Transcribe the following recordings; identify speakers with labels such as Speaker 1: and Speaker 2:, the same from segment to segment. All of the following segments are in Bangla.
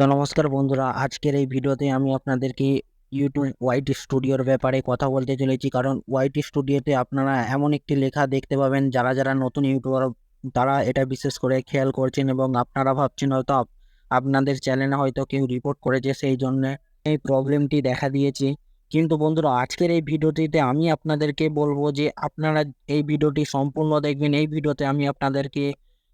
Speaker 1: তো নমস্কার বন্ধুরা, আজকের এই ভিডিওতে আমি আপনাদেরকে ইউটিউব ওয়াইট স্টুডিওর ব্যাপারে কথা বলতে চলেছি। কারণ ওয়াইট স্টুডিওতে আপনারা এমন একটি লেখা দেখতে পাবেন, যারা যারা নতুন ইউটিউবার তারা এটা বিশেষ করে খেয়াল করছেন এবং আপনারা ভাবছেন হয়তো আপ- আপনাদের চ্যানেলে হয়তো কেউ রিপোর্ট করেছে, সেই জন্য এই প্রবলেমটি দেখা দিয়েছে। কিন্তু বন্ধুরা, আজকের এই ভিডিওটিতে আমি আপনাদেরকে বলব যে, আপনারা এই ভিডিওটি সম্পূর্ণ দেখবেন। এই ভিডিওতে আমি আপনাদেরকে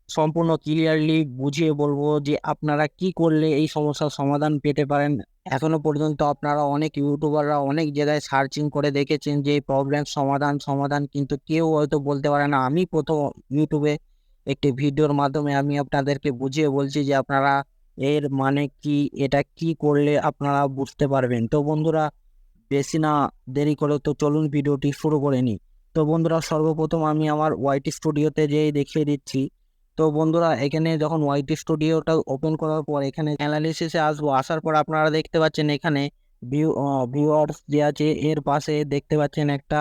Speaker 1: সম্পূর্ণ ক্লিয়ারলি বুঝিয়ে বলব যে আপনারা কি করলে এই সমস্যার সমাধান পেতে পারেন। এখনও পর্যন্ত আপনারা অনেক ইউটিউবাররা অনেক জায়গায় সার্চিং করে দেখেছেন যে প্রবলেম সমাধান সমাধান কিন্তু কেউ হয়তো বলতে পারে না। আমি প্রথম ইউটিউবে একটি ভিডিওর মাধ্যমে আমি আপনাদেরকে বুঝিয়ে বলছি যে আপনারা এর মানে কি, এটা কি করলে আপনারা বুঝতে পারবেন। তো বন্ধুরা, বেশি না দেরি করে তো চলুন ভিডিওটি শুরু করে নিই। তো বন্ধুরা, সর্বপ্রথম আমি আমার ওয়াইটি স্টুডিওতে যেয়ে দেখিয়ে দিচ্ছি। তো বন্ধুরা, এখানে যখন ওয়াইটি স্টুডিওটা ওপেন করার পর এখানে অ্যানালিসিসে আসব, আসার পর আপনারা দেখতে পাচ্ছেন এখানে ভিউ ভিউয়ার্স যে আছে, এর পাশে দেখতে পাচ্ছেন একটা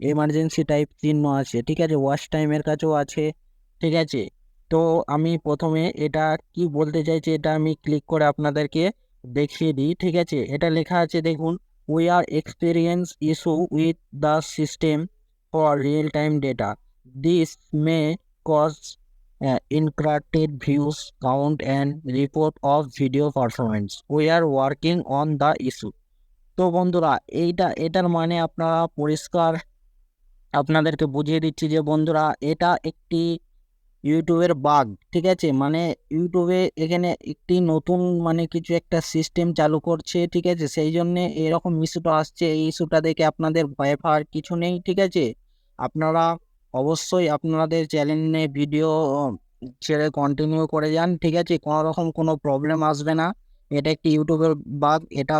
Speaker 1: এমার্জেন্সি টাইপ চিহ্ন আছে, ঠিক আছে? ওয়াচ টাইমের কাছেও আছে, ঠিক আছে? তো আমি প্রথমে এটা কি বলতে চাইছি, এটা আমি ক্লিক করে আপনাদেরকে দেখিয়ে দিই, ঠিক আছে? এটা লেখা আছে, দেখুন we are experience issue with the system for real time data this may cause uh, encrypted views count and report of video performance. We are working on the issue. তো বন্ধুরা এইটা এটার মানে আপনারা পরিষ্কার আপনাদেরকে বুঝিয়ে দিচ্ছি যে বন্ধুরা এটা একটি ইউটিউবের বাগ ঠিক আছে মানে ইউটিউবে এখানে একটি নতুন মানে কিছু একটা সিস্টেম চালু করছে ঠিক আছে সেই জন্যে এরকম ইস্যুটা আসছে এই ইস্যুটা দেখে আপনাদের ভয় পাওয়ার কিছু নেই ঠিক আছে আপনারা অবশ্যই আপনাদের চ্যানেলে ভিডিও ছেড়ে কন্টিনিউ করে যান, ঠিক আছে? কোনো রকম কোনো প্রবলেম আসবে না। এটা একটি ইউটিউবের বাগ এটা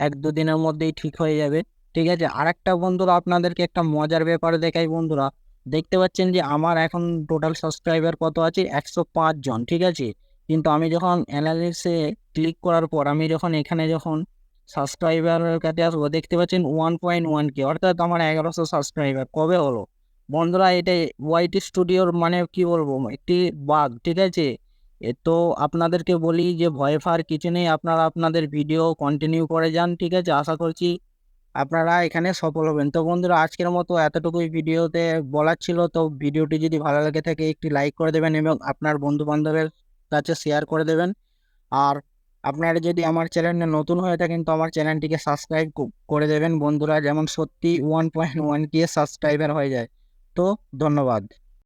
Speaker 1: এক দু দিনের মধ্যেই ঠিক হয়ে যাবে, ঠিক আছে? আরেকটা বন্ধুরা, আপনাদেরকে একটা মজার ব্যাপারে দেখাই বন্ধুরা। দেখতে পাচ্ছেন যে আমার এখন টোটাল সাবস্ক্রাইবার কত আছে? একশো পাঁচ জন, ঠিক আছে? কিন্তু আমি যখন অ্যানালিসে ক্লিক করার পর, আমি যখন এখানে যখন সাবস্ক্রাইবারের কাছে আসব, দেখতে পাচ্ছেন ওয়ান পয়েন্ট ওয়ান কে অর্থাৎ আমার এগারোশো সাবস্ক্রাইবার কবে হলো? বন্ধুরা, এটা ওয়াইটি স্টুডিওর মানে কি বলব? একটি বাগ, ঠিক আছে? এ তো আপনাদেরকে বলি যে, ভয় ফার কিছু নেই। আপনারা আপনাদের ভিডিও কন্টিনিউ করে যান, ঠিক আছে? আশা করছি আপনারা এখানে সফল হবেন। তো বন্ধুরা, আজকের মতো এতটুকুই ভিডিওতে বলার ছিল। তো ভিডিওটি যদি ভালো লাগে থাকে, একটি লাইক করে দেবেন এবং আপনার বন্ধু বান্ধবের কাছে শেয়ার করে দেবেন। আর আপনারা যদি আমার চ্যানেলে নতুন হয়ে থাকেন, তো আমার চ্যানেলটিকে সাবস্ক্রাইব করে দেবেন। বন্ধুরা, যেমন সত্যি one point one K subscriber হয়ে যায়। তো ধন্যবাদ।